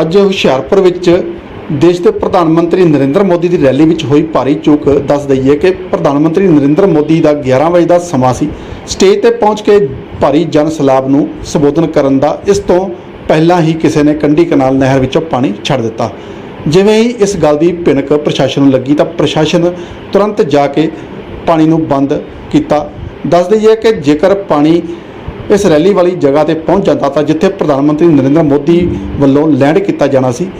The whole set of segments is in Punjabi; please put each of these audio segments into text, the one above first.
ਅੱਜ ਹੁਸ਼ਿਆਰਪੁਰ ਵਿੱਚ ਦੇਸ਼ ਦੇ ਪ੍ਰਧਾਨ ਮੰਤਰੀ ਨਰਿੰਦਰ ਮੋਦੀ ਦੀ ਰੈਲੀ ਵਿੱਚ ਹੋਈ ਭਾਰੀ ਚੁੱਕ ਦੱਸ ਦਈਏ ਕਿ ਪ੍ਰਧਾਨ ਮੰਤਰੀ ਨਰਿੰਦਰ ਮੋਦੀ ਦਾ 11 ਵਜੇ ਦਾ ਸਮਾਂ ਸੀ। ਸਟੇਜ ਤੇ ਪਹੁੰਚ ਕੇ ਭਾਰੀ ਜਨ ਸਲਾਬ ਨੂੰ ਸੰਬੋਧਨ ਕਰਨ ਦਾ ਇਸ ਤੋਂ ਪਹਿਲਾਂ ਹੀ ਕਿਸੇ ਨੇ ਕੰਢੀ ਕਨਾਲ ਨਹਿਰ ਵਿੱਚੋਂ ਪਾਣੀ ਛੱਡ ਦਿੱਤਾ। ਜਿਵੇਂ ਹੀ ਇਸ ਗੱਲ ਦੀ ਭਿਣਕ ਪ੍ਰਸ਼ਾਸਨ ਨੂੰ ਲੱਗੀ ਤਾਂ ਪ੍ਰਸ਼ਾਸਨ ਤੁਰੰਤ ਜਾ ਕੇ ਪਾਣੀ ਨੂੰ ਬੰਦ ਕੀਤਾ। ਦੱਸ ਦਈਏ ਕਿ ਜੇਕਰ ਪਾਣੀ ਇਸ ਰੈਲੀ ਵਾਲੀ ਜਗ੍ਹਾ ਤੇ ਪਹੁੰਚ ਜਾਂਦਾ ਤਾਂ ਜਿੱਥੇ ਪ੍ਰਧਾਨ ਮੰਤਰੀ ਨਰਿੰਦਰ ਮੋਦੀ ਵੱਲੋਂ ਲੈਂਡ ਕੀਤਾ ਜਾਣਾ ਸੀ,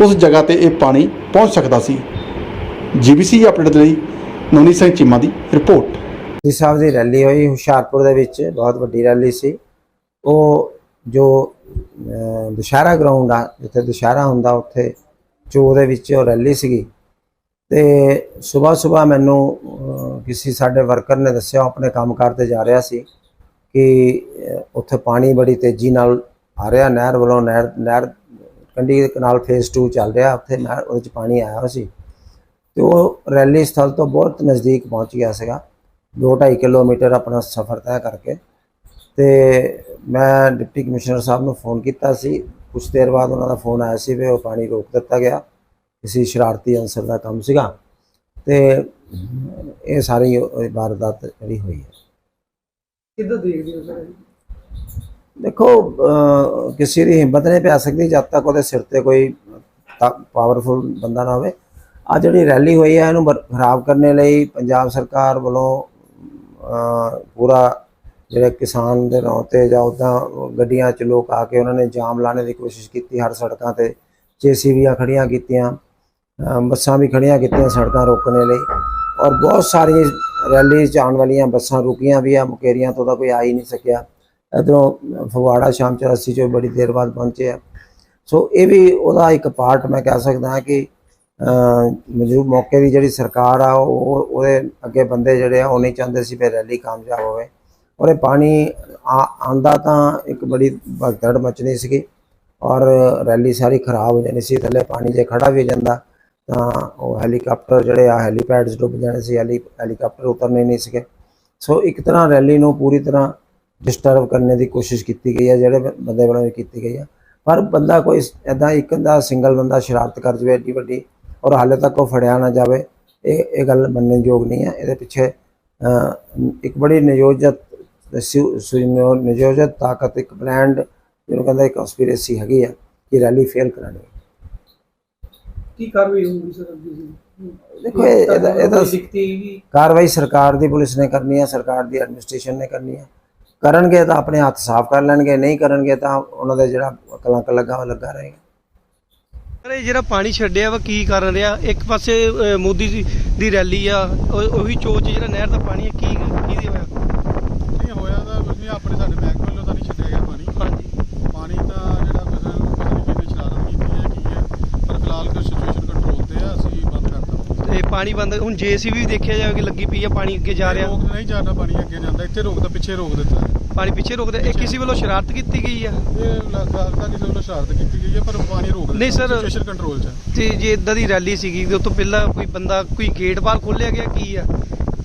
ਉਸ ਜਗ੍ਹਾ ਤੇ ਇਹ ਪਾਣੀ ਪਹੁੰਚ ਸਕਦਾ ਸੀ। ਜੀਬੀਸੀ ਅਪਡੇਟ ਲਈ ਨਵਨੀਤ ਸਿੰਘ ਚੀਮਾ ਦੀ ਰਿਪੋਰਟ। ਜੀ ਸਾਹਿਬ, ਦੀ ਰੈਲੀ ਹੋਈ ਹੁਸ਼ਿਆਰਪੁਰ ਦੇ ਵਿੱਚ, ਬਹੁਤ ਵੱਡੀ ਰੈਲੀ ਸੀ। ਉਹ ਜੋ ਦੁਸ਼ਹਿਰਾ ਗਰਾਊਂਡ ਆ, ਜਿੱਥੇ ਦੁਸ਼ਹਿਰਾ ਹੁੰਦਾ, ਉੱਥੇ ਚੋ ਦੇ ਵਿੱਚ ਉਹ ਰੈਲੀ ਸੀਗੀ। ਤੇ ਸਵੇਰ ਸਵੇਰ ਮੈਨੂੰ ਕਿਸੇ ਸਾਡੇ ਵਰਕਰ ਨੇ ਦੱਸਿਆ, ਉਹ ਆਪਣੇ ਕੰਮਕਾਰ ਤੇ ਜਾ ਰਿਹਾ ਸੀ। ਕਿ ਉੱਥੇ ਪਾਣੀ ਬੜੀ ਤੇਜ਼ੀ ਨਾਲ ਆ ਰਿਹਾ ਨਹਿਰ ਵੱਲੋਂ, ਨਹਿਰ ਨਹਿਰ ਕੰਢੀ ਦੇ ਕਨਾਲ ਫੇਸ 2 ਚੱਲ ਰਿਹਾ, ਉੱਥੇ ਨਹਿਰ ਉਹਦੇ ਚ ਪਾਣੀ ਆਇਆ ਹੋਇਆ ਸੀ। ਤੇ ਉਹ ਰੈਲੀ ਸਥਲ ਤੋਂ ਬਹੁਤ ਨਜ਼ਦੀਕ ਪਹੁੰਚ ਗਿਆ ਸੀਗਾ। 2.5 ਕਿਲੋਮੀਟਰ ਆਪਣਾ ਸਫ਼ਰ ਤੈਅ ਕਰਕੇ। ਤੇ ਮੈਂ ਡਿਪਟੀ ਕਮਿਸ਼ਨਰ ਸਾਹਿਬ ਨੂੰ ਫੋਨ ਕੀਤਾ ਸੀ। ਕੁਝ ਦੇਰ ਬਾਅਦ ਉਹਨਾਂ ਦਾ ਫੋਨ ਆਇਆ ਸੀ ਵੀ ਉਹ ਪਾਣੀ ਰੋਕ ਦਿੱਤਾ ਗਿਆ। ਕਿਸੇ ਸ਼ਰਾਰਤੀ ਅਨਸਰ ਦਾ ਕੰਮ ਸੀਗਾ। ਤੇ ਇਹ ਸਾਰੀ ਵਾਰਦਾਤ ਜਿਹੜੀ ਹੋਈ ਹੈ। ਕਿੱਦਾਂ ਦੇਖਦੇ ਹੋ ਸਰ? ਦੇਖੋ ਕਿਸੇ ਦੀ ਹਿੰਮਤ ਨਹੀਂ ਪੈ ਸਕਦੀ ਜਦ ਤੱਕ ਉਹਦੇ ਸਿਰ ਤੇ ਕੋਈ ਪਾਵਰਫੁਲ ਬੰਦਾ ਨਾ ਹੋਵੇ। ਆ ਜਿਹੜੀ ਰੈਲੀ ਹੋਈ ਹੈ ਇਹਨੂੰ ਬਰ- ਖਰਾਬ ਕਰਨ ਲਈ ਪੰਜਾਬ ਸਰਕਾਰ ਵੱਲੋਂ ਪੂਰਾ ਜਿਹੜੇ ਕਿਸਾਨ ਦੇ ਨਾਂ ਤੇ ਜਾਂ ਉੱਦਾਂ ਗੱਡੀਆਂ 'ਚ ਲੋਕ ਆ ਕੇ ਉਹਨਾਂ ਨੇ ਜਾਮ ਲਾਣੇ ਦੀ ਕੋਸ਼ਿਸ਼ ਕੀਤੀ, ਹਰ ਸੜਕਾਂ ਤੇ ਜੇਸੀਬੀਆਂ ਖੜੀਆਂ ਕੀਤੀਆਂ ਬੱਸਾਂ ਵੀ ਖੜੀਆਂ ਕੀਤੀਆਂ ਸੜਕਾਂ ਰੋਕਣ ਲਈ। ਔਰ ਬਹੁਤ ਸਾਰੀਆਂ ਰੈਲੀ 'ਚ ਆਉਣ ਵਾਲੀਆਂ ਬੱਸਾਂ ਰੁਕੀਆਂ ਵੀ ਆ, ਮੁਕੇਰੀਆਂ ਤੋਂ ਤਾਂ ਕੋਈ ਆ ਹੀ ਨਹੀਂ ਸਕਿਆ। ਇੱਧਰੋਂ ਫਗਵਾੜਾ ਸ਼ਾਮ 84 ਚੋਂ ਬੜੀ ਦੇਰ ਬਾਅਦ ਪਹੁੰਚੇ ਆ। ਸੋ ਇਹ ਵੀ ਉਹਦਾ ਇੱਕ ਪਾਰਟ ਮੈਂ ਕਹਿ ਸਕਦਾ ਹਾਂ ਕਿ ਮੌਜੂਦ ਮੌਕੇ ਦੀ ਜਿਹੜੀ ਸਰਕਾਰ ਆ, ਉਹ ਉਹਦੇ ਅੱਗੇ ਬੰਦੇ ਜਿਹੜੇ ਆ, ਉਹ ਨਹੀਂ ਚਾਹੁੰਦੇ ਸੀ ਵੀ ਰੈਲੀ ਕਾਮਯਾਬ ਹੋਵੇ। ਔਰ ਇਹ ਪਾਣੀ ਆ- ਆਂਦਾ ਤਾਂ ਇੱਕ ਬੜੀ ਭਗਦੜ ਮਚਣੀ ਸੀਗੀ। ਔਰ ਰੈਲੀ ਸਾਰੀ ਖਰਾਬ ਹੋ ਜਾਣੀ ਸੀ, ਥੱਲੇ ਪਾਣੀ ਜੇ ਖੜਾ ਵੀ ਹੋ ਜਾਂਦਾ ਤਾਂ ਉਹ ਹੈਲੀਕਾਪਟਰ ਜਿਹੜੇ ਆ, ਹੈਲੀਪੈਡਸ ਡੁੱਬ ਜਾਣੇ ਸੀ, ਹੈਲੀ, ਹੈਲੀਕਾਪਟਰ ਉਤਰਨੇ ਨਹੀਂ ਸੀਗੇ। ਸੋ ਇੱਕ ਤਰ੍ਹਾਂ ਰੈਲੀ ਨੂੰ ਪੂਰੀ ਤਰ੍ਹਾਂ ਡਿਸਟਰਬ ਕਰਨ ਦੀ ਕੋਸ਼ਿਸ਼ ਕੀਤੀ ਗਈ ਹੈ, ਜਿਹੜੇ ਬੰਦੇ ਵੱਲੋਂ ਵੀ ਕੀਤੀ ਗਈ ਹੈ। ਪਰ ਬੰਦਾ ਕੋਈ ਐਦਾਂ ਇੱਕ ਦਾ ਸਿੰਗਲ ਬੰਦਾ ਸ਼ਰਾਰਤ ਕਰ ਜਵੇ ਏਡੀ ਵੱਡੀ ਔਰ ਹਾਲੇ ਤੱਕ ਉਹ ਫੜਿਆ ਨਾ ਜਾਵੇ, ਇਹ ਇਹ ਗੱਲ ਮੰਨਣ ਯੋਗ ਨਹੀਂ ਹੈ। ਇਹਦੇ ਪਿੱਛੇ ਇੱਕ ਬੜੀ ਨਿਯੋਜਿਤ ਨਿਯੋਜਿਤ ਤਾਕਤ, ਇੱਕ ਬ੍ਰਾਂਡ ਜਿਹਨੂੰ ਕਹਿੰਦਾ ਇੱਕ ਕਨਸਪੀਰੇਸੀ ਹੈਗੀ ਆ, ਕਿ ਰੈਲੀ ਫੇਲ ਕਰਾਣੀ ਕੀ ਕਾਰਵਾਈ ਹੋਊਗੀ ਸਰ ਅੱਗੇ ਜੀ ਦੇਖੋ ਇਹ- ਇਹਦਾ ਇਹਦਾ ਕਾਰਵਾਈ ਸਰਕਾਰ ਦੀ ਪੁਲਿਸ ਨੇ ਕਰਨੀ ਹੈ ਸਰਕਾਰ ਦੀ ਐਡਮਿਨਿਸਟ੍ਰੇਸ਼ਨ ਨੇ ਕਰਨੀ ਹੈ ਕਰਨਗੇ ਤਾਂ ਆਪਣੇ ਹੱਥ ਸਾਫ਼ ਕਰ ਲੈਣਗੇ ਨਹੀਂ ਕਰਨਗੇ ਤਾਂ ਉਹਨਾਂ ਦਾ ਜਿਹੜਾ ਕਲੰਕ ਲੱਗਾ ਉਹ ਲੱਗਾ ਰਹੇਗਾ। ਅਰੇ ਜਿਹੜਾ ਪਾਣੀ ਛੱਡਿਆ ਵਾ ਕੀ ਕਾਰਨ ਰਿਹਾ? ਇੱਕ ਪਾਸੇ ਅਹ, ਮੋਦੀ ਦੀ ਦੀ ਰੈਲੀ ਆ ਉਹ- ਉਹੀ ਚੋਚ ਜਿਹੜਾ ਨਹਿਰ ਦਾ ਪਾਣੀ ਹੈ ਕੀ ਕੀ ਦੇ ਹੋਇਆ? ਨਹੀਂ ਹੋਇਆ ਤਾਂ ਕੁਝ ਨਹੀਂ ਆਪਣੇ ਸਾਡੇ ਮਹਿਕਮੇ ਵੱਲੋਂ ਤਾਂ ਨਹੀਂ ਛੱਡਿਆ ਗਿਆ ਪਾਣੀ ਹਾਂਜੀ ਪਾਣੀ ਤਾਂ ਜਿਹੜਾ ਕਿਸੇ ਕਿਸੇ ਨੇ ਕਿਤੇ ਸ਼ਰਾਰਤ ਕੀਤੀ ਹੈ ਕੀ ਹੈ ਪਰ ਫਿਲਹਾਲ ਕੋਈ ਸਿਚੁਏਸ਼ਨ ਕੰਟਰੋਲ ਤੇ ਆ ਅਸੀਂ ਬੰਦ ਕਰਤਾ ਤੇ ਪਾਣੀ ਬੰਦ ਹੁਣ ਜੇਸੀਬੀ ਦੇਖਿਆ ਜਾਵੇ ਕਿ ਲੱਗੀ ਪਈ ਆ ਪਾਣੀ ਅੱਗੇ ਜਾ ਰਿਹਾ। ਰੋਕ ਨਹੀਂ ਜਾਣਾ ਪਾਣੀ ਅੱਗੇ ਜਾਂਦਾ। ਇੱਥੇ ਰੋਕਦਾ ਪਿੱਛੇ ਰੋਕ ਦਿੱਤਾ। ਪਾਣੀ ਪਿੱਛੇ ਰੋਕਦਾ ਇਹ ਕਿਸੇ ਵੱਲੋਂ ਸ਼ਰਾਰਤ ਕੀਤੀ ਗਈ ਆ? ਇਹ ਲੱਗਦਾ ਕਿਸੇ ਵੱਲੋਂ ਸ਼ਰਾਰਤ ਕੀਤੀ ਗਈ ਹੈ ਪਰ ਪਾਣੀ ਰੋਕ ਨਹੀਂ sir। ਸਿਚੁਏਸ਼ਨ ਕੰਟਰੋਲ 'ਚ ਹੈ ਤੇ ਜੇ ਇਦਾਂ ਦੀ ਰੈਲੀ ਸੀਗੀ ਤੇ ਉਸ ਤੋਂ ਪਹਿਲਾਂ ਕੋਈ ਬੰਦਾ ਕੋਈ ਗੇਟ ਬਾਲ ਖੋਲਿਆ ਗਿਆ ਕੀ ਆ?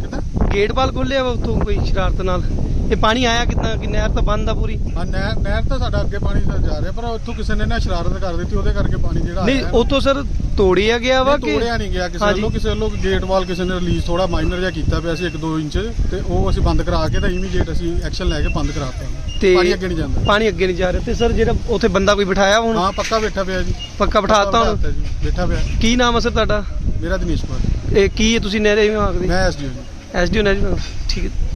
ਕਿੱਦਾਂ? ਗੇਟ ਬਾਲ ਖੋਲਿਆ ਵਾ ਉੱਥੋਂ ਕੋਈ ਸ਼ਰਾਰਤ ਨਾਲ? ਇਹ ਪਾਣੀ ਆਇਆ ਕਿੱਦਾਂ? ਕਿ ਨਹਿਰ ਤਾਂ ਬੰਦ ਆ ਪੂਰੀ? ਹਾਂ ਨਹਿਰ ਨਹਿਰ ਤਾਂ ਸਾਡਾ ਅੱਗੇ ਪਾਣੀ ਜਾ ਰਿਹਾ ਪਰ ਉੱਥੋਂ ਕਿਸੇ ਨੇ ਨਾ ਸ਼ਰਾਰਤ ਕਰ ਦਿੱਤੀ ਉਹਦੇ ਕਰਕੇ ਪਾਣੀ ਜਿਹੜਾ ਨਹੀਂ ਆਇਆ ਉੱਥੋਂ ਸਰ ਤੋੜਿਆ ਗਿਆ ਵਾ ਕਿ ਤੋੜਿਆ ਨਹੀਂ ਗਿਆ ਕਿਸੇ ਹਾਂਜੀ। ਵੱਲੋਂ ਕਿਸੇ ਵੱਲੋਂ ਗੇਟ ਵਾਲ ਕਿਸੇ ਨੇ ਰਿਲੀਜ਼ ਥੋੜਾ ਮਾਈਨਰ ਜਿਹਾ ਕੀਤਾ ਪਿਆ ਸੀ 1-2 ਇੰਚ ਤੇ ਉਹ ਅਸੀਂ ਬੰਦ ਕਰਾ ਕੇ ਤਾਂ ਇਮੀਡੀਏਟ ਅਸੀਂ ਐਕਸ਼ਨ ਲੈ ਕੇ ਬੰਦ ਕਰਾਤਾ। ਤੇ ਪਾਣੀ ਅੱਗੇ ਨਹੀਂ ਜਾਂਦਾ। ਪਾਣੀ ਅੱਗੇ ਨਹੀਂ ਜਾ ਰਿਹਾ। ਤੇ ਸਰ ਜਿਹੜਾ ਉੱਥੇ ਬੰਦਾ ਕੋਈ ਬਿਠਾਇਆ ਹੁਣ? ਹਾਂ ਪੱਕਾ ਬੈਠਾ ਪਿਆ ਜੀ। ਪੱਕਾ ਬਿਠਾਤਾ ਹੁਣ? ਬਿਠਾਤਾ ਜੀ ਬੈਠਾ ਪਿਆ। ਕੀ ਨਾਮ ਹੈ ਸਰ ਤੁਹਾਡਾ? ਮੇਰਾ ਦਿਨੇਸ਼ ਕੁਮਾਰ। ਇਹ ਕੀ ਹੈ? ਤੁਸੀਂ ਨਹਿਰੇ ਵਿਭਾਗ ਦੇ ਮੈਂ ਐਸਡੀਓ ਜੀ। ਐਸਡੀਓ ਨਹਿਰੀ ਵਿਭਾਗ ਠੀਕ ਹੈ।